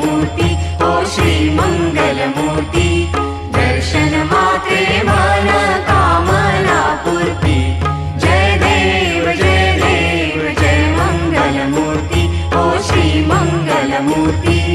मूर्ति ओ श्रीमङ्गलमूर्ति कामना पूर्ति जय देव जय देव जय मंगल मूर्ति ओ मूर्ति